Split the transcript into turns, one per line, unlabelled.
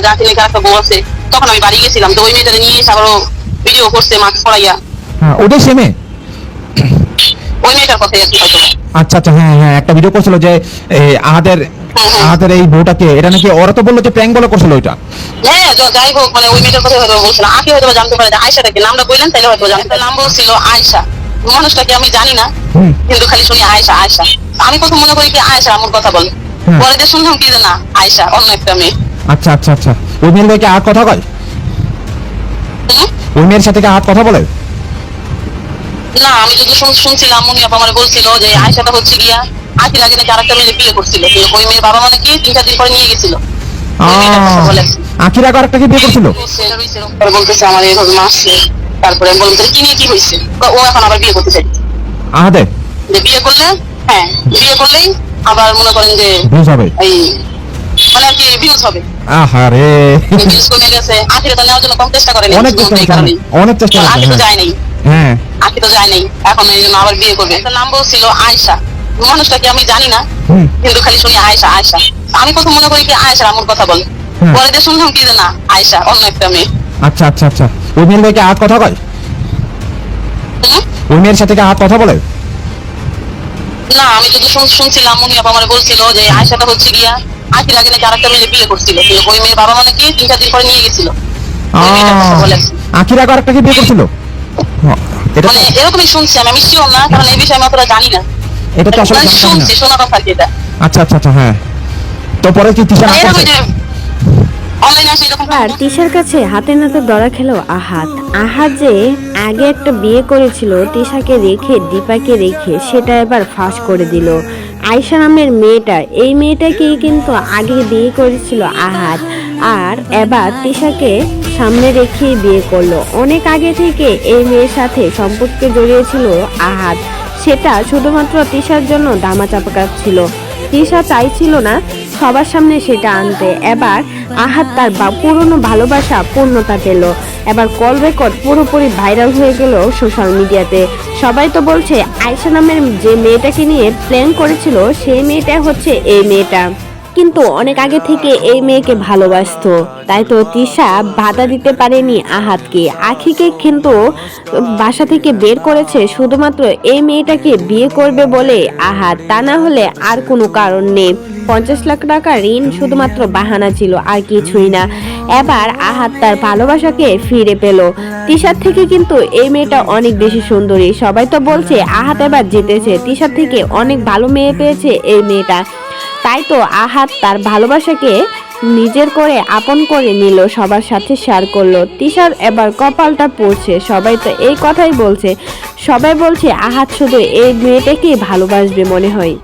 লেখার একটা বউ আছে তখন আমি বাড়ি গেছিলাম তো ওই মেয়েটা নিয়ে এসে আবারও ভিডিও করছে মাস্ক পরাইয়া
হ্যাঁ ওটাই সেমে
ওই মেয়েটার কথাই আর কি হয়তো।
আচ্ছা আচ্ছা হ্যাঁ হ্যাঁ একটা ভিডিও করছিল যে আহাদের আহাদের এই বউটাকে এটা নাকি ওরা তো বলল যে প্র্যাঙ্ক বলে করছিল ওইটা।
হ্যাঁ যাই হোক মানে ওই মেয়েটার কথা হয়তো বলছিল। আঁকি হয়তো জানতে পারে যে আয়সাটাকে নামটা বললেন তাহলে হয়তো জানতে নাম বলছিল আয়সা মানুষটাকে আমি জানি না কিন্তু খালি শুনি আয়সা আয়সা আমি প্রথম মনে করি কি আয়সা আমার কথা বলে।
হুম।
পরে যে শুনলাম কি যে না আয়সা অন্য একটা মেয়ে।
আচ্ছা আচ্ছা আচ্ছা। ওই মেয়ের ভাইকে আর কথা কয়? ওই মেয়ের সাথে কি আর কথা বলে?
না আমি যদি শুনছিলাম উনি আপা আমার বলছিল যে আয়সাটা হচ্ছে গিয়া আখির আগে নাকি আরেকটা মেয়ে বিয়ে করছিল। ওই মেয়ের বাবা মানে কি তিন চার দিন পরে নিয়ে গেছিল।
আখির আগে আরেকটাকে বিয়ে করছিল?
বলতেছে আমার এইভাবে তারপরে আমি বললাম কি নিয়ে কি হয়েছে ও এখন আবার বিয়ে করতে চাই
আহাদের
যে বিয়ে করলে হ্যাঁ বিয়ে করলেই আবার মনে করেন যে এই মানে আর কি ভিউজ হবে।
আহারে।
ভিউজ কমে গেছে। আখিরে তো নেওয়ার জন্য কম চেষ্টা করেনি
অনেক চেষ্টা
এই
অনেক চেষ্টা করছে,
আখি তো
হ্যাঁ।
যায় নাই
হ্যাঁ।
আখি তো যায় নাই এখন এই জন্য আবার বিয়ে করবে। তার নাম বলছিল আয়সা মানুষটাকে আমি জানি না কিন্তু খালি শুনি আয়সা আয়সা আমি প্রথম মনে করি কি আমার কথা বলে। পরে যে শুনলাম কি যে না অন্য একটা মেয়ে।
আচ্ছা আচ্ছা আচ্ছা। ওই মেয়ের আর কথা কয়? ওই মেয়ের সাথে কি আর কথা বলে?
না আমি যদি শুনছিলাম উনি আপা আমার বলছিল যে আয়সাটা হচ্ছে গিয়া আখির আগে নাকি আরেকটা মেয়ে বিয়ে করছিল। ওই মেয়ের বাবা মানে কি তিন চার দিন পরে নিয়ে গেছিল।
আখির আগে আরেকটাকে বিয়ে করছিল? এটা
মানে এরকমই শুনছি আমি আমি শিওর না কারণ এই বিষয়ে আমি অতটা জানি না।
এটা তো আসলে
মানে
না।
শুনছি শোনা কথা এটা।
আচ্ছা আচ্ছা আচ্ছা হ্যাঁ। তো পরে কি তিশা না
এরকম
করছে
যে অনলাইনে আসে এরকম
আর তিশার কাছে হাতে নাতে ধরা খেলো আহাত। আহাত যে আগে একটা বিয়ে করেছিল তিশাকে রেখে দীপাকে রেখে সেটা এবার ফাঁস করে দিল। আয়শা নামের মেয়েটা। এই মেয়েটাকেই কিন্তু আগে বিয়ে করেছিল আহাত আর এবার তিশাকে সামনে রেখে বিয়ে করল। অনেক আগে থেকে এই মেয়ের সাথে সম্পর্কে জড়িয়েছিল আহাত সেটা শুধুমাত্র তিশার জন্য দামা চাপা ছিল। তিশা চাইছিল না সবার সামনে সেটা আনতে। এবার আহাত তার বা- পুরনো ভালোবাসা পূর্ণতা পেল। এবার কল রেকর্ড পুরোপুরি ভাইরাল হয়ে গেল সোশ্যাল মিডিয়াতে সবাই তো বলছে আয়সা নামের যে মেয়েটাকে নিয়ে প্ল্যান করেছিল, সেই মেয়েটা হচ্ছে এই মেয়েটা। কিন্তু অনেক আগে থেকে এই মেয়েকে ভালোবাসতো। তাই তো তিশা বাধা দিতে পারেনি আহাতকে। আখিকে কিন্তু বাসা থেকে বের করেছে শুধুমাত্র এই মেয়েটাকে বিয়ে করবে বলে আহাত। তা না হলে আর কোনো কারণ নেই। পঞ্চাশ লাখ টাকা ঋণ শুধুমাত্র বাহানা ছিল, আর কিছুই না। এবার আহাত তার ভালোবাসাকে ফিরে পেল। তিশার থেকে কিন্তু এই মেয়েটা অনেক বেশি সুন্দরী। সবাই তো বলছে, আহাত এবার জিতেছে। তিশার থেকে অনেক ভালো মেয়ে পেয়েছে এই মেয়েটা। তাই তো আহাত তার ভালোবাসাকে নিজের করে আপন করে নিল, সবার সাথে শেয়ার করল। তিশার এবার কপালটা পড়ছে, সবাই তো এই কথাই বলছে। সবাই বলছে, আহাত শুধু এই মেয়েটাকেই ভালোবাসবে মনে হয়।